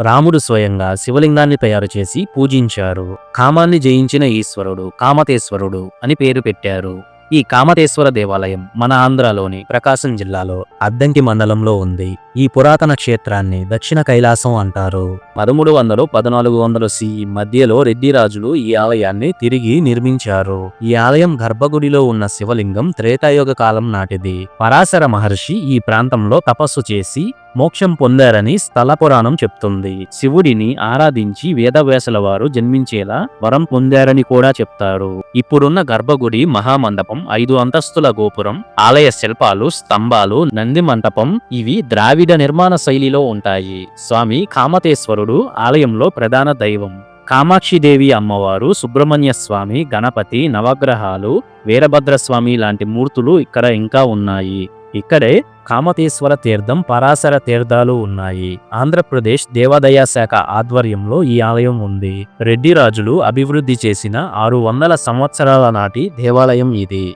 రాముడు స్వయంగా శివలింగాన్ని తయారు చేసి పూజించారు. కామాన్ని జయించిన ఈశ్వరుడు కామతేశ్వరుడు అని పేరు పెట్టారు. ఈ కామతేశ్వర దేవాలయం మన ఆంధ్రలోని ప్రకాశం జిల్లాలో అద్దంకి మండలంలో ఉంది. ఈ పురాతన క్షేత్రాన్ని దక్షిణ కైలాసం అంటారు. పదమూడు వందలు పద్నాలుగు వందలు సి మధ్యలో రెడ్డిరాజులు ఈ ఆలయాన్ని తిరిగి నిర్మించారు. ఈ ఆలయం గర్భగుడిలో ఉన్న శివలింగం త్రేతాయుగ కాలం నాటిది. పరాశర మహర్షి ఈ ప్రాంతంలో తపస్సు చేసి మోక్షం పొందారని స్థల పురాణం చెప్తుంది. శివుడిని ఆరాధించి వేదవ్యాసుల వారు జన్మించేలా వరం పొందారని కూడా చెప్తారు. ఇప్పుడున్న గర్భగుడి మహామండపం ఐదు అంతస్తుల గోపురం ఆలయ శిల్పాలు స్తంభాలు నంది మంటపం ఇవి ద్రావి ద్రావిడ నిర్మాణ శైలిలో ఉంటాయి. స్వామి కామతేశ్వరుడు ఆలయంలో ప్రధాన దైవం. కామాక్షిదేవి అమ్మవారు సుబ్రహ్మణ్య స్వామి గణపతి నవగ్రహాలు వీరభద్రస్వామి లాంటి మూర్తులు ఇక్కడ ఇంకా ఉన్నాయి. ఇక్కడే కామతేశ్వర తీర్థం పరాశర తీర్థాలు ఉన్నాయి. ఆంధ్రప్రదేశ్ దేవాదాయ శాఖ ఆధ్వర్యంలో ఈ ఆలయం ఉంది. రెడ్డి రాజులు అభివృద్ధి చేసిన ఆరు వందల సంవత్సరాల నాటి దేవాలయం ఇది.